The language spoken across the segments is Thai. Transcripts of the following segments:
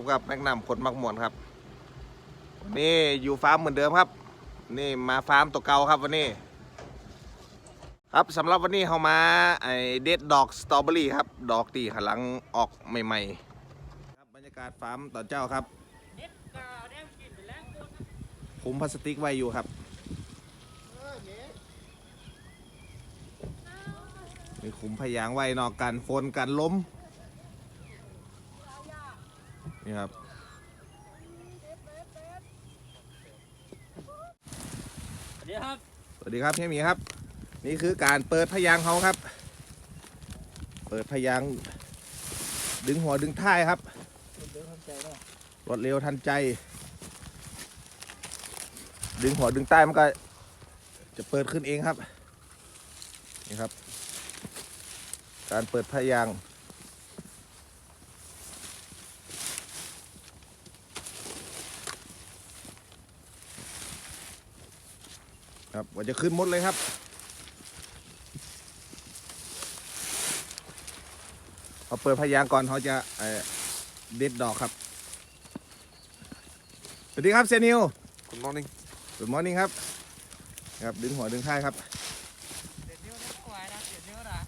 บกับแมกนัมคนมักมวนครับนี่อยู่ฟาร์มเหมือนเดิมครับ นี่มาฟาร์มตัวเก่าครับวันนี้ ครับสำหรับวันนี้เรามาไอเด็ดดอกสตรอเบอรี่ครับ ดอกตีขลังออกใหม่ๆครับบรรยากาศฟาร์มตอนเจ้าครับคุมพลาสติกไว้อยู่ครับมีคุมพยางไว้นอกกันฝนกันล้ม นี่ครับ สวัสดีครับ สวัสดีครับเฮียหมีครับ นี่คือการเปิดพยางเขาครับ เปิดพยางดึงหัวดึงท้ายครับรวดเร็วทันใจ ดึงหัวดึงใต้มันก็ จะเปิดขึ้นเองครับ นี่ครับ การเปิดพยาง ครับว่าจะขึ้นหมดเลยครับพอเปิดพยางก่อนเขาจะเอ่อเด็ดดอกครับ สวัสดีครับเซนิว Good morning. ส o ดมอร์นิ่งครับ ครับดึงหัวดึงท้ายครับเดี๋ยวนิ้วนะควายนะเดี๋ยวนิ้วนะ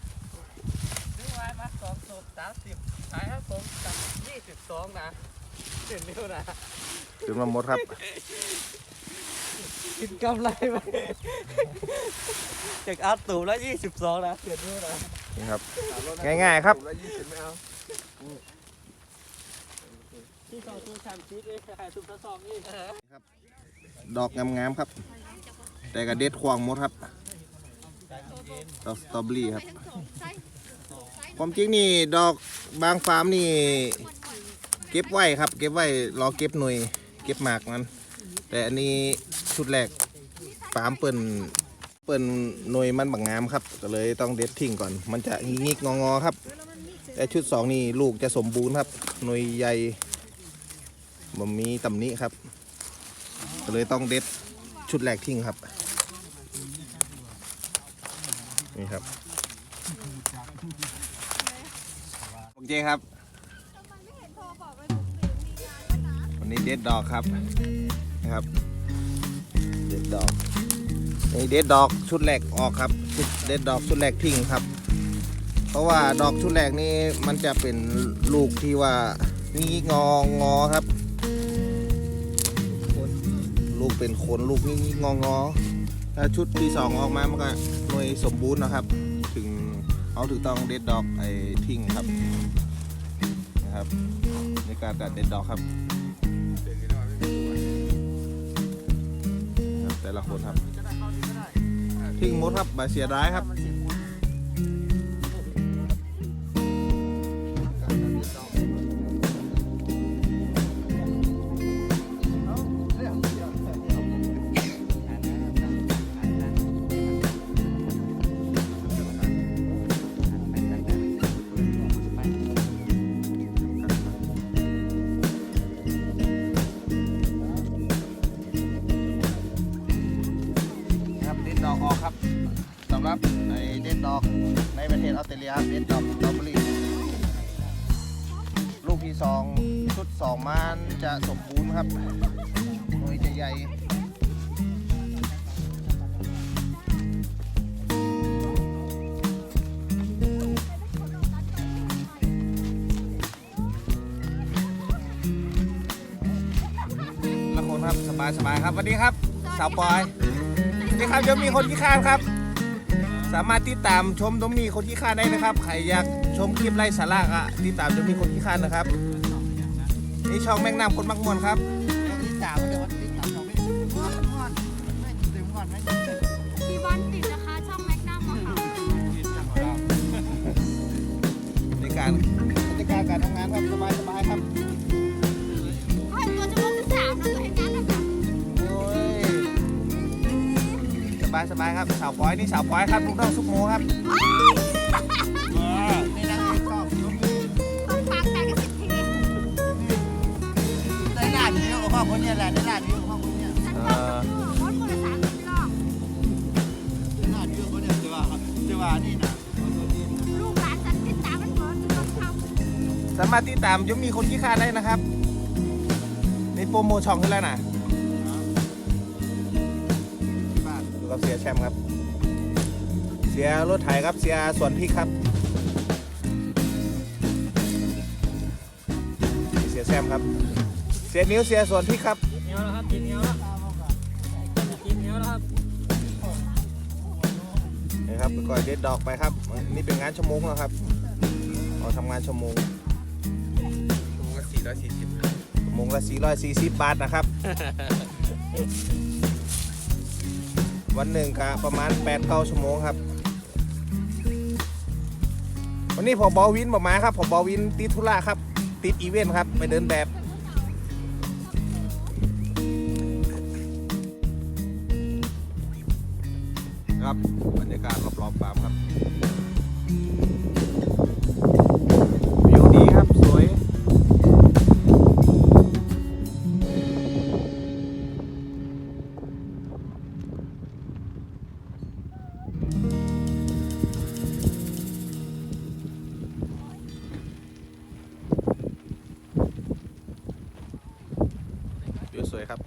นิ้วไว้มาสองสูบสามสิบขายให้ผมกับยี่สิบสองนะเดี๋ยวนิ้วนะดึงมาหมดครับ กินกำไรไปจากอัพตูบแล้วยี่สิบสองนะเดี๋ยวนิ้วนะนี่ครับ ง่ายๆครับที่สองตูสามชิดเลยขายตูละสองนี่ดอกงามๆครับ แต่กระเด็ดควางหมดครับดอกสตรอเบอรี่ครับ ความจริงนี่ดอกบางฟาร์มนี่ เก็บไว้ครับ เก็บไว้รอเก็บหน่วย เก็บหมากมัน แต่อันนี้ชุดแรกฟาร์มเปิ่นเปิ่นหน่วยมันบางงามครับ ก็เลยต้องเด็ดทิ้งก่อน มันจะงิกๆงอครับ แต่ชุดสองนี่ลูกจะสมบูรณ์ครับหน่วยใหญ่บ่มีตำหนิครับ ก็เลยต้องเด็ดชุดแรกทิ้งครับนี่ครับโอเคครับวันนี้เด็ดดอกครับ นะครับ เด็ดดอกนี่เด็ดดอกชุดแรกออกครับชุดเด็ดดอกชุดแรกทิ้งครับ เพราะว่าดอกชุดแรกนี้มันจะเป็นลูกที่ว่างี้งองอครับ ลูกเป็นขนลูกงี้งองอถ้าชุดที่สองออกมามันก็หน่วยสมบูรณ์นะครับ ถึงเขาถึงต้องเด็ดดอกไอ้ทิ้งครับนะครับในการตัดเด็ดดอกครับ ละคนครับทิ้งหมดครับบาเสียดายครับครับ ครับสำหรับในเด็ดดอกในประเทศออสเตรเลียเด็ดดอกสตรอเบอรี่ลูกที่สองชุดสองมันจะสมบูรณ์ครับหน่วยจะใหญ่ละคนครับสบายสบายๆครับสวัสดีครับสาวปอย สวัสดีครับเดี๋ยวมีคนขี้ข้านครับ สามารถติดตามชมดมมีคนขี้ข้านได้นะครับ ใครอยากชมคลิปไร้สาระก็ติดตามดมมีคนขี้ข้านนะครับ นี่ช่องแม่งนำคนมักมวนครับที่สามเดี๋ยววันที่สามเราไม่งอนงอนไม่เต็มงอนไม่เต็มกี่วันติดนะคะช่องแม็กนัมค่ะในการในการการทำงานครับสบายสบายครับายสบายครับสาวปอยนี่สาวปอยครับลูกน้องซุปโมครับในนั้นก็ต้องฟังแต่กันสิบทีได้หน้าวิวของคนเนี่ยแหละได้หน้าวิวของคนเนี่ยฉันชอบดูมดมูลสามสิบรอบได้หน้าวิวคนเนี่ยจะว่าจะว่านี่นะลูกหลานฉันติดตามมันเหมือนลูกเขาสามารถติดตามยมมีคนขี้ข้าได้นะครับโปรโมทช่องขึ้นแล้วนะ เราเสียแชมป์ครับ เสียรถไถครับเสียสวนพริกครับ เสียแชมป์ครับ เสียนิ้วเสียสวนพริกครับกินเนี้ยวแล้วครับกินเนี้ยวแล้วกินเนี้ยวแล้วครับนี่ครับก่อยเด็ดดอกไปครับ นี่เป็นงานชั่วโมงแล้วครับเราทำงานชั่วโมงถุงละสี่ร้อยสี่สิบชั่วโมงละ440 บาทนะครับ วันหนึ่งกะประมาณ8เก้าชั่วโมงครับ วันนี้ผมบอวินบอกมาครับผมบอวินติดธุระครับ ติดอีเวนต์ครับ ไปเดินแบบครับบรรยากาศรอบๆฟาร์มครับ วิวสวยครับ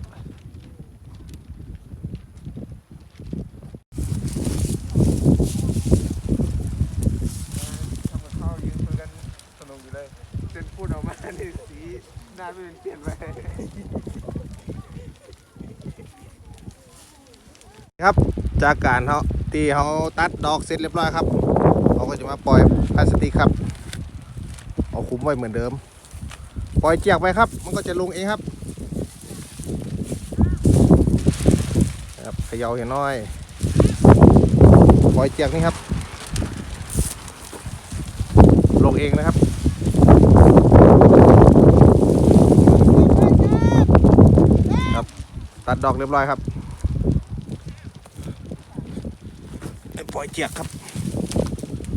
ทำกับข้าวยืนคุยกันสนุกอยู่เลยเส้นพูดออกมานี่สีหน้าไม่เป็นเปลี่ยนไปครับจากการเขาที่เขาตัดดอกเสร็จเรียบร้อยครับเขาก็จะมาปล่อยพลาสติกครับ เอาคุมไว้เหมือนเดิม ปล่อยเจียกไปครับ มันก็จะลงเองครับ ครับเขย่าเห็นน้อยปล่อยเจียกนี่ครับ ลงเองนะครับครับ ตัดดอกเรียบร้อยครับปล่อยเจียกครับ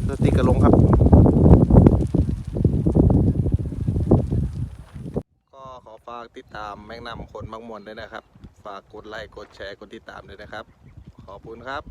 สติกกระลงครับ ก็ขอ ฝากติดตามแมงนำคนบางมวลด้วยนะครับ ฝากกดไลค์กดแชร์กดติดตามด้วยนะครับ ขอบคุณครับ